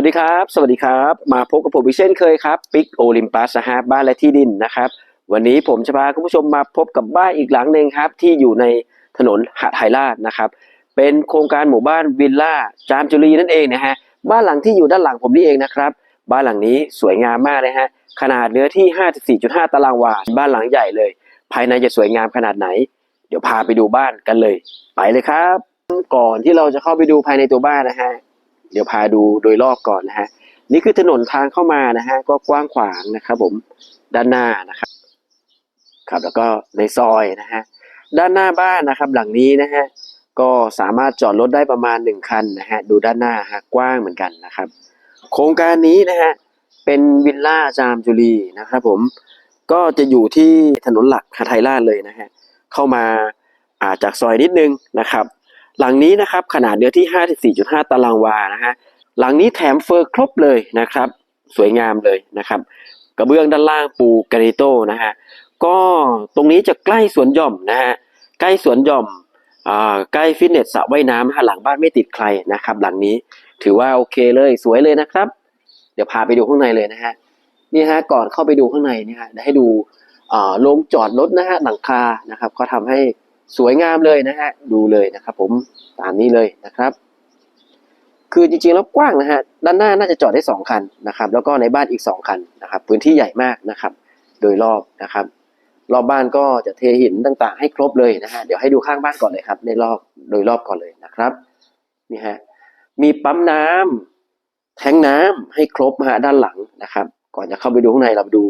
วัสดีครับ สวัสดีครับ มาพบกับผมอีกเช่นเคยครับปิกโอลิมปัสนะฮะบ้านและที่ดินนะครับ วันนี้ผมจะพาคุณผู้ชมมาพบกับบ้านอีกหลังหนึ่งครับ ที่อยู่ในถนนหาดไทยราชนะครับ เป็นโครงการหมู่บ้านวิลล่าจามจุรีนั่นเองนะฮะบ้านหลังที่อยู่ด้านหลังผมนี่เองนะครับ บ้านหลังนี้สวยงามมากเลยฮะขนาดเนื้อที่ 54.5 ตารางวาบ้านหลังใหญ่เลย ภายในจะสวยงามขนาดไหน เดี๋ยวพาไปดูบ้านกันเลย ไปเลยครับ ก่อนที่เราจะเข้าไปดูภายในตัวบ้านนะฮะ เดี๋ยวพาดูโดยรอบก่อนนะฮะนี่คือถนนทางเข้ามานะฮะก็กว้างขวางนะครับ ผมด้านหน้านะครับครับแล้วก็ในซอยนะฮะด้านหน้าบ้านนะครับ หลังนี้นะฮะก็สามารถจอดรถได้ประมาณหนึ่งคันนะฮะดูด้านหน้าฮะกว้างเหมือนกันนะครับ โครงการนี้นะฮะเป็นวิลล่าจามจุรีนะครับผมก็จะอยู่ที่ถนนหลักหาไทยราชเลยนะฮะเข้ามาอาจากซอยนิดนึงนะครับ หลังนี้นะครับขนาดเนื้อที่ 54.5 ตารางวานะฮะหลังนี้แถมเฟอร์ครบเลยนะครับ สวยงามเลยนะครับ กระเบื้องด้านล่างปูกรานิโตนะฮะก็ตรงนี้จะใกล้สวนหย่อมนะฮะใกล้สวนหย่อมอใกล้ฟิตเนสสระว่ายน้ำฮะหลังบ้านไม่ติดใครนะครับ หลังนี้ถือว่าโอเคเลยสวยเลยนะครับ เดี๋ยวพาไปดูข้างในเลยนะฮะนี่ฮะก่อนเข้าไปดูข้างในเนี่ยฮะให้ดูโรงจอดรถนะฮะหลังคานะครับเขาทำให้ สวยงามเลยนะฮะดูเลยนะครับ ผมตามนี้เลยนะครับ คือจริงๆแล้วกว้างนะฮะด้านหน้าน่าจะจอดได้สองคันนะครับ แล้วก็ในบ้านอีกสองคันนะครับ พื้นที่ใหญ่มากนะครับ โดยรอบนะครับ รอบบ้านก็จะเทหินต่างๆ ให้ครบเลยนะฮะเดี๋ยวให้ดูข้างบ้านก่อนเลยครับ ในรอบโดยรอบก่อนเลยนะครับนี่ฮะมีปั๊มน้ำแทงน้ำให้ครบฮะด้านหลังนะครับ ก่อนจะเข้าไปดูข้างในเราไปดู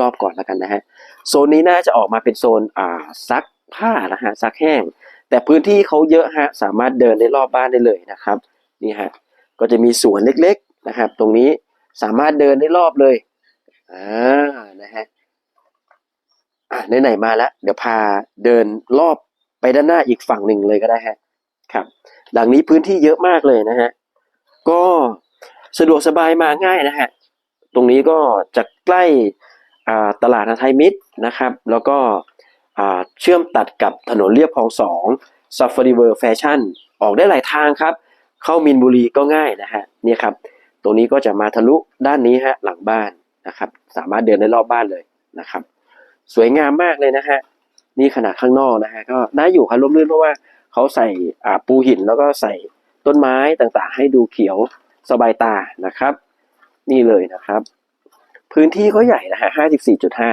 รอบๆก่อนแล้วกันนะฮะโซนนี้น่าจะออกมาเป็นโซนอ่าซัก ผ้านะฮะซักแห้ง แต่พื้นที่เขาเยอะฮะสามารถเดินได้รอบบ้านได้เลยนะครับนี่ฮะก็จะมีสวนเล็กๆนะครับ ตรงนี้สามารถเดินได้รอบเลยอ่านะฮะอะไหนๆมาแล้ว เดี๋ยวพาเดินรอบไปด้านหน้าอีกฝั่งหนึ่งเลยก็ได้ฮะครับ หลังนี้พื้นที่เยอะมากเลยนะฮะก็สะดวกสบายมาง่ายนะฮะตรงนี้ก็จะใกล้อาตลาดไทยมิตรนะครับ แล้วก็ เชื่อมตัดกับถนนเรียบคลองสองซัฟฟารีเวอร์แฟชั่นออกได้หลายทางครับ เข้ามินบุรีก็ง่ายนะฮะนี่ครับตรงนี้ก็จะมาทะลุด้านนี้ฮะหลังบ้านนะครับ สามารถเดินได้รอบบ้านเลยนะครับ สวยงามมากเลยนะฮะนี่ขนาดข้างนอกนะฮะก็น่าอยู่ครับร่มรื่นเพราะว่าเขาใส่อ่าปูหินแล้วก็ใส่ต้นไม้ต่างๆ ให้ดูเขียวสบายตานะครับ นี่เลยนะครับ พื้นที่ก็ใหญ่นะฮะห้าสิบสี่จุดห้า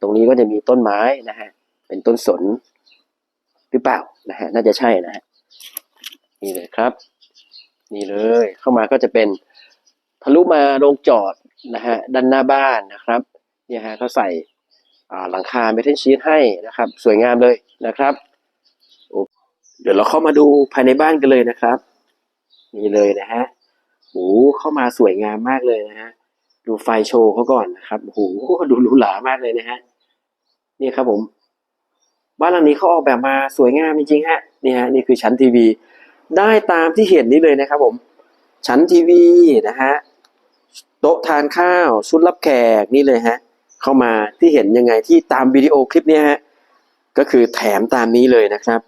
ตรงนี้ก็จะมีต้นไม้นะฮะ เป็นต้นสนหรือเปล่านะฮะ น่าจะใช่นะฮะ นี่เลยครับ นี่เลย เข้ามาก็จะเป็นทะลุมาโรงจอดนะฮะ ด้านหน้าบ้านนะครับ เนี่ยฮะเขาใส่หลังคาเมทัลชีทให้นะครับ สวยงามเลยนะครับโอ้เดี๋ยวเราเข้ามาดูภายในบ้านกันเลยนะครับ นี่เลยนะฮะโอ้เข้ามาสวยงามมากเลยนะฮะ ดูไฟโชว์เขาก่อนนะครับโอ้โหดูหรูหรามากเลยนะฮะนี่ครับผม บ้านหลังนี้เขาออกแบบมาสวยงามจริงๆฮะนี่ฮะนี่คือชั้นทีวี ได้ตามที่เห็นนี้เลยนะครับผม ชั้นทีวีนะฮะโต๊ะทานข้าวชุดรับแขกนี่เลยฮะเข้ามาที่เห็นยังไงที่ตามวิดีโอคลิปเนี้ยฮะก็คือแถมตามนี้เลยนะครับ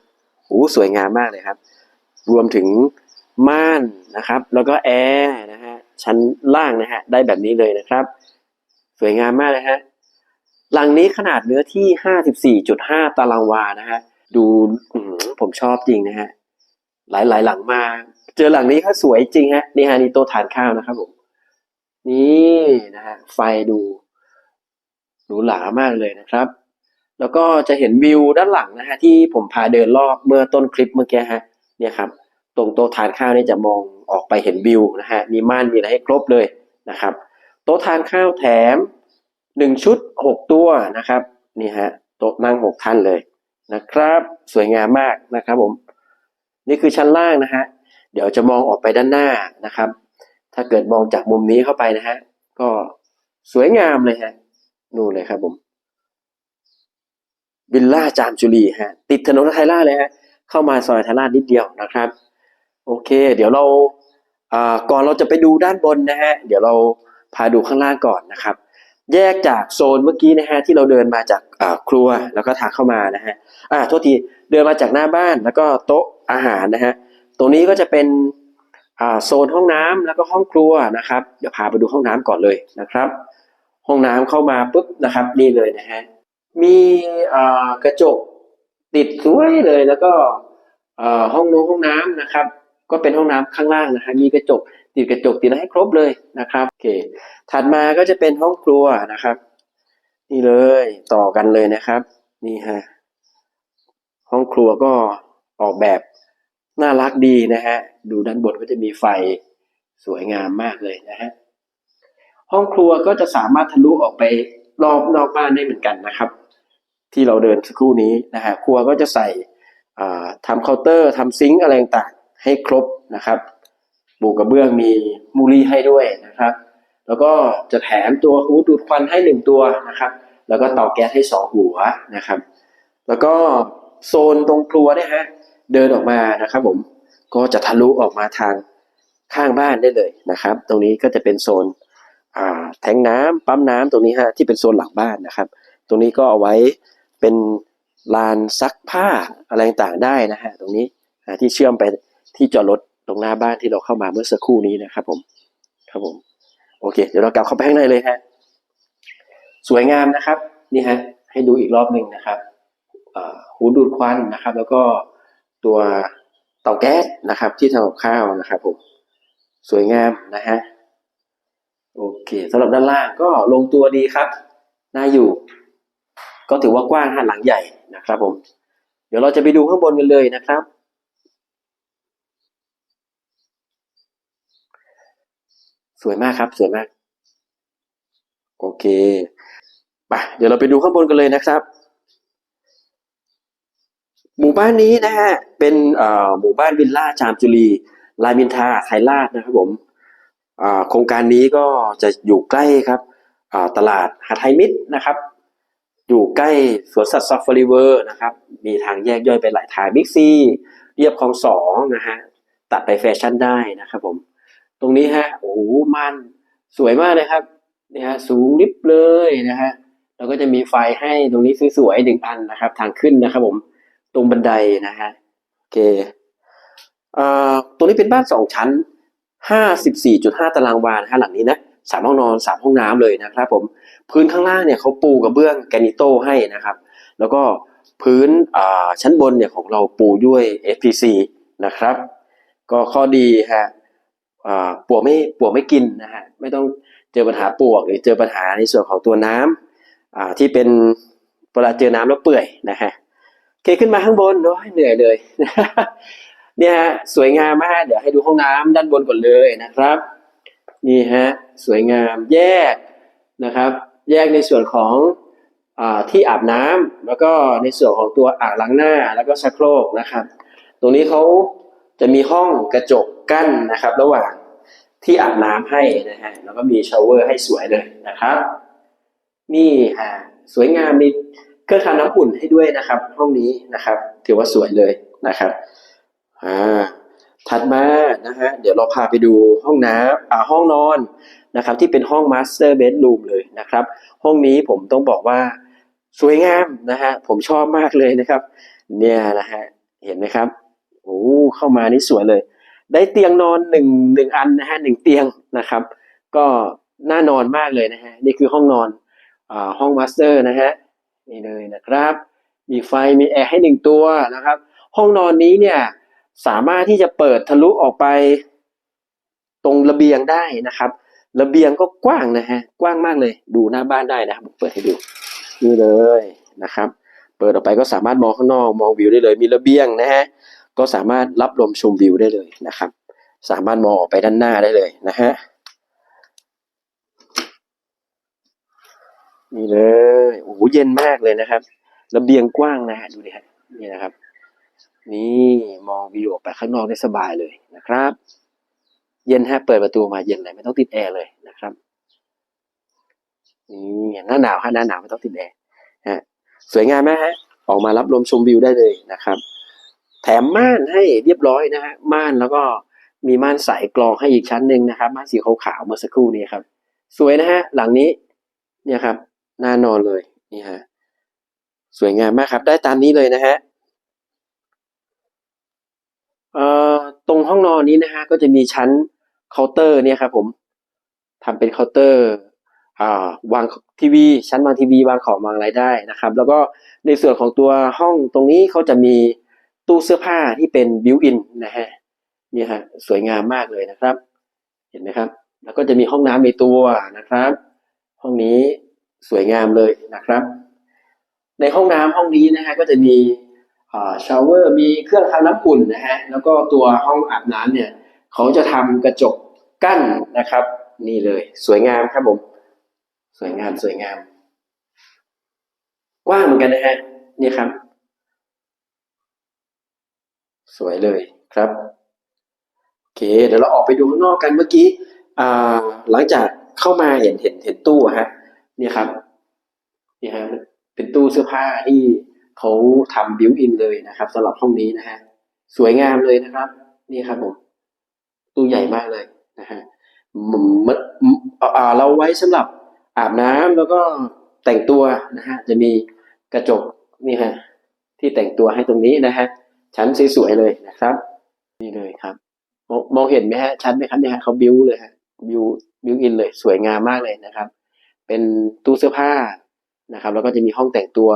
โอ้สวยงามมากเลยครับ รวมถึงม่านนะครับ แล้วก็แอร์นะฮะ ชั้นล่างนะฮะได้แบบนี้เลยนะครับ สวยงามมากเลยฮะหลังนี้ขนาดเนื้อที่ 54.5 ตารางวานะฮะดูผมชอบจริงนะฮะหลายหลายหลังมา เจอหลังนี้ก็สวยจริงฮะนี่ฮะนี่โต๊ะทานข้าวนะครับผมนี่นะฮะไฟดูหรูหรามากเลยนะครับ แล้วก็จะเห็นวิวด้านหลังนะฮะที่ผมพาเดินรอบเมื่อต้นคลิปเมื่อกี้ฮะเนี่ยครับ ตรงโต๊ะทานข้าวนี่จะมองออกไปเห็นวิวนะฮะมีม่านมีอะไรให้ครบเลยนะครับ โต๊ะทานข้าวแถมหนึ่งชุดหกตัวนะครับนี่ฮะโต๊ะนั่งหกท่านเลยนะครับ สวยงามมากนะครับผมนี่คือชั้นล่างนะฮะเดี๋ยวจะมองออกไปด้านหน้านะครับ ถ้าเกิดมองจากมุมนี้เข้าไปนะฮะก็สวยงามเลยฮะนู่นเลยครับผมวิลล่าจามจุรีฮะติดถนนไทยราชเลยฮะเข้ามาซอยไทยราชนิดเดียวนะครับ โอเค เดี๋ยวเราก่อนเราจะไปดูด้านบนนะฮะ เดี๋ยวเราพาดูข้างล่างก่อนนะครับ แยกจากโซนเมื่อกี้นะฮะที่เราเดินมาจากครัวแล้วก็ทางเข้ามานะฮะอ่าโทษทีเดินมาจากหน้าบ้านแล้วก็โต๊ะอาหารนะฮะตรงนี้ก็จะเป็นโซนห้องน้ำแล้วก็ห้องครัวนะครับ เดี๋ยวพาไปดูห้องน้ำก่อนเลยนะครับ ห้องน้ำเข้ามาปุ๊บนะครับนี่เลยนะฮะมีกระจกติดสวยเลยแล้วก็ห้องน้ำห้องน้ำนะครับ ก็เป็นห้องน้ำข้างล่างนะฮะมีกระจกติดกระจกติดอะไรให้ครบเลยนะครับโอเคถัดมาก็จะเป็นห้องครัวนะครับ นี่เลยต่อกันเลยนะครับ นี่ฮะห้องครัวก็ออกแบบน่ารักดีนะฮะดูด้านบนก็จะมีไฟสวยงามมากเลยนะฮะห้องครัวก็จะสามารถทะลุออกไปรอบนอกบ้านได้เหมือนกันนะครับ ที่เราเดินสักครู่นี้นะฮะครัวก็จะใส่ทำเคาน์เตอร์ทำซิงค์อะไรต่าง ให้ครบนะครับปูกระเบื้องมีมูลี่ให้ด้วยนะครับ แล้วก็จะแถมตัวฮูดูดควันให้หนึ่งตัวนะครับ แล้วก็เตาแก๊สให้สองหัวนะครับ แล้วก็โซนตรงครัวเนี่ยฮะเดินออกมานะครับผมก็จะทะลุออกมาทางข้างบ้านได้เลยนะครับ ตรงนี้ก็จะเป็นโซนอ่าแทงน้ำปั๊มน้ำตรงนี้ฮะที่เป็นโซนหลังบ้านนะครับ ตรงนี้ก็เอาไว้เป็นลานซักผ้าอะไรต่างได้นะฮะตรงนี้ที่เชื่อมไป ที่จอดรถตรงหน้าบ้านที่เราเข้ามาเมื่อสักครู่นี้นะครับ ผม ครับผม โอเค เดี๋ยวเรากลับเข้าไปข้างในเลยฮะ สวยงามนะครับ นี่ฮะ ให้ดูอีกรอบหนึ่งนะครับหูดูดควันนะครับ แล้วก็ตัวเตาแก๊สนะครับ ที่ทำกับข้าวนะครับ ผม สวยงามนะฮะ โอเคสำหรับด้านล่างก็ลงตัวดีครับ น่าอยู่ ก็ถือว่ากว้างฮะหลังใหญ่นะครับ ผม เดี๋ยวเราจะไปดูข้างบนกันเลยนะครับ สวยมากครับ สวยมาก โอเคไปเดี๋ยวเราไปดูข้างบนกันเลยนะครับ หมู่บ้านนี้นะฮะเป็นหมู่บ้านวิลล่าจามจุรีลายมินทาไทยราชนะครับผมโครงการนี้ก็จะอยู่ใกล้ครับตลาดหาดไทยมิตรนะครับ อยู่ใกล้สวนสัตว์ซาฟารีเวอร์นะครับ มีทางแยกย่อยไปหลายทางบิ๊กซีเรียบคลองสองนะฮะตัดไปแฟชั่นได้นะครับผม ตรงนี้ฮะ โอ้โหมันสวยมากเลยครับเนี่ยฮะสูงลิบเลยนะฮะแล้วก็จะมีไฟให้ตรงนี้สวยๆหนึ่งอันนะครับ ทางขึ้นนะครับ ผมตรงบันไดนะฮะโอเคเอ่อตรงนี้เป็นบ้านสองชั้นห้าสิบสี่จุดห้าตารางวานะฮะหลังนี้นะสามห้องนอนสามห้องน้ำเลยนะครับ ผม พื้นข้างล่างเนี่ยเขาปูกระเบื้องแกนิโต้ให้นะครับ แล้วก็พื้นอ่าชั้นบนเนี่ยของเราปูด้วย FPC นะครับ ก็ข้อดีฮะ ปวกไม่ปวกไม่กินนะฮะไม่ต้องเจอปัญหาปวกหรือเจอปัญหาในส่วนของตัวน้ำอ่าที่เป็นเวลาเจอน้ำแล้วเปื่อยนะฮะเคขึ้นมาข้างบนโอ้ยเหนื่อยเลยเนี่ยฮะสวยงามมากเดี๋ยวให้ดูห้องน้ำด้านบนก่อนเลยนะครับนี่ฮะสวยงามแยกนะครับ แยกในส่วนของอที่อาบน้ำแล้วก็ในส่วนของตัวอ่างล้างหน้าแล้วก็ชักโครกนะครับ ตรงนี้เขา จะมีห้องกระจกกั้นนะครับ ระหว่างที่อาบน้ำให้นะฮะแล้วก็มีชาวเวอร์ให้สวยเลยนะครับนี่ฮะสวยงามมีเครื่องทำน้ำอุ่นให้ด้วยนะครับ ห้องนี้นะครับ ถือว่าสวยเลยนะครับอ่าถัดมานะฮะเดี๋ยวเราพาไปดูห้องน้ำอ่าห้องนอนนะครับ ที่เป็นห้องมาสเตอร์เบดรูมเลยนะครับ ห้องนี้ผมต้องบอกว่าสวยงามนะฮะผมชอบมากเลยนะครับ เนี่ยนะฮะเห็นไหมครับ โอ้เข้ามานี่สวยเลย ได้เตียงนอนหนึ่งหนึ่งอันนะฮะหนึ่งเตียงนะครับ ก็น่านอนมากเลยนะฮะนี่คือห้องนอนอ่าห้องมาสเตอร์นะฮะนี่เลยนะครับ มีไฟมีแอร์ให้หนึ่งตัวนะครับ ห้องนอนนี้เนี่ยสามารถที่จะเปิดทะลุออกไปตรงระเบียงได้นะครับ ระเบียงก็กว้างนะฮะกว้างมากเลย ดูหน้าบ้านได้นะครับผมเปิดให้ดูนี่เลยนะครับ เปิดออกไปก็สามารถมองข้างนอกมองวิวได้เลย มีระเบียงนะฮะ ก็สามารถรับลมชมวิวได้เลยนะครับ สามารถมองออกไปด้านหน้าได้เลยนะฮะนี่เลยโอ้โหเย็นมากเลยนะครับระเบียงกว้างนะฮะดูดิฮะนี่นะครับ นี่มองวิวออกไปข้างนอกได้สบายเลยนะครับ เย็นฮะเปิดประตูมาเย็นเลยไม่ต้องติดแอร์เลยนะครับนี่หน้าหนาวฮะหน้าหนาวไม่ต้องติดแอร์ฮะสวยงามไหมฮะออกมารับลมชมวิวได้เลยนะครับ แถมม่านให้เรียบร้อยนะฮะม่านแล้วก็มีม่านใสกรองให้อีกชั้นหนึ่งนะครับม่านสีขาวๆเมื่อสักครู่นี้ครับ สวยนะฮะหลังนี้เนี่ยครับน่านอนเลยนี่ฮะสวยงามมากครับ ได้ตามนี้เลยนะฮะเอ่อตรงห้องนอนนี้นะฮะก็จะมีชั้นเคาน์เตอร์เนี่ยครับผมทำเป็นเคาน์เตอร์อวางทีวี ชั้นวางทีวีวางของวางอะไรได้นะครับ แล้วก็ในส่วนของตัวห้องตรงนี้เขาจะมี ตู้เสื้อผ้าที่เป็นบิวอินนะฮะนี่ฮะสวยงามมากเลยนะครับ เห็นไหมครับ แล้วก็จะมีห้องน้ำในตัวนะครับ ห้องนี้สวยงามเลยนะครับ ในห้องน้ำห้องนี้นะฮะก็จะมีชาวเวอร์มีเครื่องทำน้ำอุ่นนะฮะแล้วก็ตัวห้องอาบน้ำเนี่ยเขาจะทำกระจกกั้นนะครับ นี่เลยสวยงามครับผมสวยงามสวยงาม กว้างเหมือนกันนะฮะนี่ครับ สวยเลยครับโอเค เดี๋ยวเราออกไปดูข้างนอกกันเมื่อกี้หลังจากเข้ามาเห็นเห็นเห็นตู้ฮะนี่ครับนี่ฮะเป็นตู้เสื้อผ้าที่เขาทำบิวอินเลยนะครับสำหรับห้องนี้นะฮะสวยงามเลยนะครับ นี่ครับผมตู้ใหญ่มากเลยนะฮะมันมันอ่าเราไว้สำหรับอาบน้ำแล้วก็แต่งตัวนะฮะจะมีกระจกนี่ฮะที่แต่งตัวให้ตรงนี้นะฮะ ชั้นสวยๆเลยนะครับ นี่เลยครับมองมองเห็นไหมฮะชัดไหมครับเนี่ยฮะเขาบิวเลยฮะบิวบิวอินเลยสวยงามมากเลยนะครับ เป็นตู้เสื้อผ้านะครับ แล้วก็จะมีห้องแต่งตัว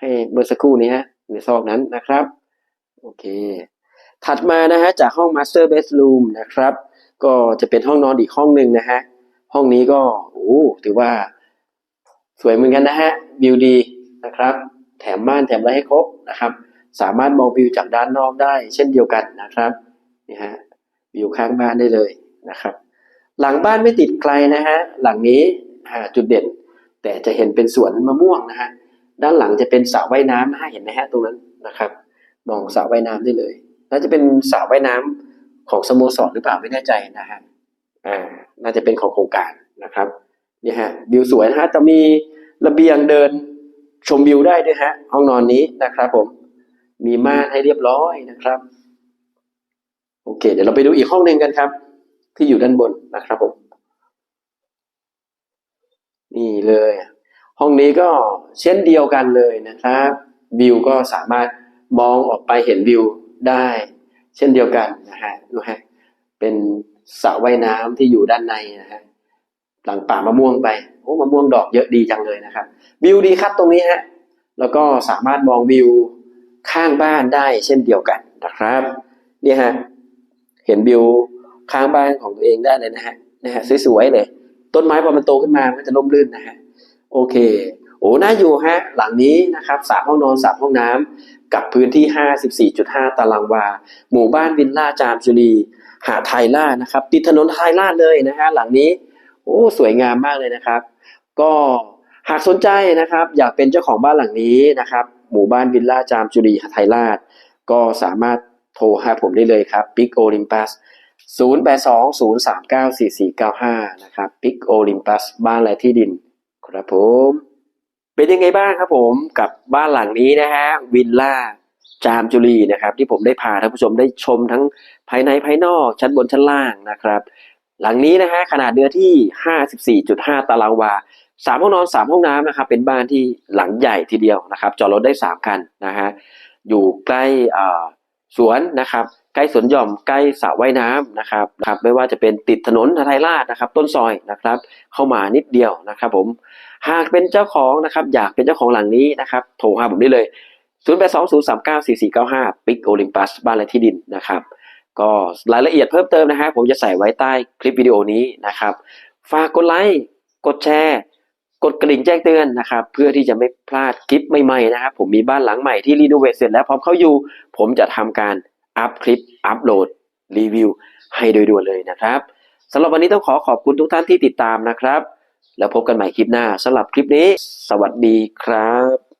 ให้เมื่อสักครู่นี้ฮะในซอกนั้นนะครับ โอเค ถัดมานะฮะจากห้อง Master Bedroom นะครับ ก็จะเป็นห้องนอนอีกห้องหนึ่งนะฮะห้องนี้ก็โอ้ถือว่าสวยเหมือนกันนะฮะวิวดีนะครับ แถมม่านแถมอะไรให้ครบนะครับ สามารถมองวิวจากด้านนอกได้ เช่นเดียวกันนะครับนี่ฮะวิวข้างบ้านได้เลยนะครับ หลังบ้านไม่ติดไกลนะฮะหลังนี้จุดเด่น แต่จะเห็นเป็นสวนมะม่วงนะฮะด้านหลังจะเป็นสระว่ายน้ำนะฮะเห็นไหมฮะตรงนั้นนะครับ มองสระว่ายน้ำได้เลยน่าจะเป็นสระว่ายน้ำของสโมสรหรือเปล่าไม่แน่ใจนะฮะอ่าน่าจะเป็นของโครงการนะครับนี่ฮะวิวสวยนะฮะจะมีระเบียงเดินชมวิวได้ด้วยฮะห้องนอนนี้นะครับผม มีม่านให้เรียบร้อยนะครับ โอเค เดี๋ยวเราไปดูอีกห้องหนึ่งกันครับ ที่อยู่ด้านบนนะครับผมนี่เลย ห้องนี้ก็เช่นเดียวกันเลยนะครับ วิวก็สามารถมองออกไปเห็นวิวได้ เช่นเดียวกันนะฮะดูฮะเป็นสระว่ายน้ำที่อยู่ด้านในนะฮะหลังป่ามะม่วงไปโอ้มะม่วงดอกเยอะดีจังเลยนะครับ วิวดีครับตรงนี้ฮะแล้วก็สามารถมองวิว ข้างบ้านได้เช่นเดียวกันนะครับเนี่ยฮะเห็นวิวข้างบ้านของตัวเองได้เลยนะฮะนะฮะสวยๆเลย ต้นไม้พอมันโตขึ้นมามันจะร่มรื่นนะฮะโอเคโอ้น่าอยู่ฮะหลังนี้นะครับสามห้องนอนสามห้องน้ำกับพื้นที่ 54.5 ตารางวา หมู่บ้านวินล่าจามจุรีหาดไทยล่านะครับ ติดถนนไทยล่าเลยนะฮะหลังนี้โอ้สวยงามมากเลยนะครับ ก็หากสนใจนะครับ อยากเป็นเจ้าของบ้านหลังนี้นะครับ หมู่บ้านวิลล่าจามจุรีหาดไทยราช ก็สามารถโทรหาผมได้เลยครับปิกโอลิมปัส0820394495 นะครับปิกโอลิมปัสบ้านและที่ดิน ครับผม เป็นยังไงบ้างครับผมกับบ้านหลังนี้นะฮะวิลล่าจามจุรีนะครับ ที่ผมได้พาท่านผู้ชมได้ชมทั้งภายในภายนอกชั้นบนชั้นล่างนะครับ หลังนี้นะฮะขนาดเนื้อที่ 54.5 ตารางวา สามห้องนอนสามห้องน้ำนะครับ เป็นบ้านที่หลังใหญ่ทีเดียวนะครับ จอดรถได้สามคันนะฮะอยู่ใกล้สวนนะครับใกล้สวนหย่อมใกล้สระว่ายน้ำนะครับครับ ไม่ว่าจะเป็นติดถนนไทยราชนะครับ ต้นซอยนะครับ เข้ามานิดเดียวนะครับ ผมหากเป็นเจ้าของนะครับ อยากเป็นเจ้าของหลังนี้นะครับ โทรหาผมได้เลย 0 8 2 0 3 9 4 4 9 5 ปิกโอลิมปัสบ้านและที่ดินนะครับ ก็รายละเอียดเพิ่มเติมนะฮะผมจะใส่ไว้ใต้คลิปวิดีโอนี้นะครับ ฝากกดไลค์กดแชร์ กดกระดิ่งแจ้งเตือนนะครับ เพื่อที่จะไม่พลาดคลิปใหม่ๆนะครับ ผมมีบ้านหลังใหม่ที่รีโนเวทเสร็จแล้วพร้อมเข้าอยู่ ผมจะทำการอัพคลิป อัพโหลด รีวิว ให้โดยด่วนเลยนะครับสำหรับวันนี้ต้องขอขอบคุณทุกท่านที่ติดตามนะครับ แล้วพบกันใหม่คลิปหน้าสำหรับคลิปนี้ สวัสดีครับ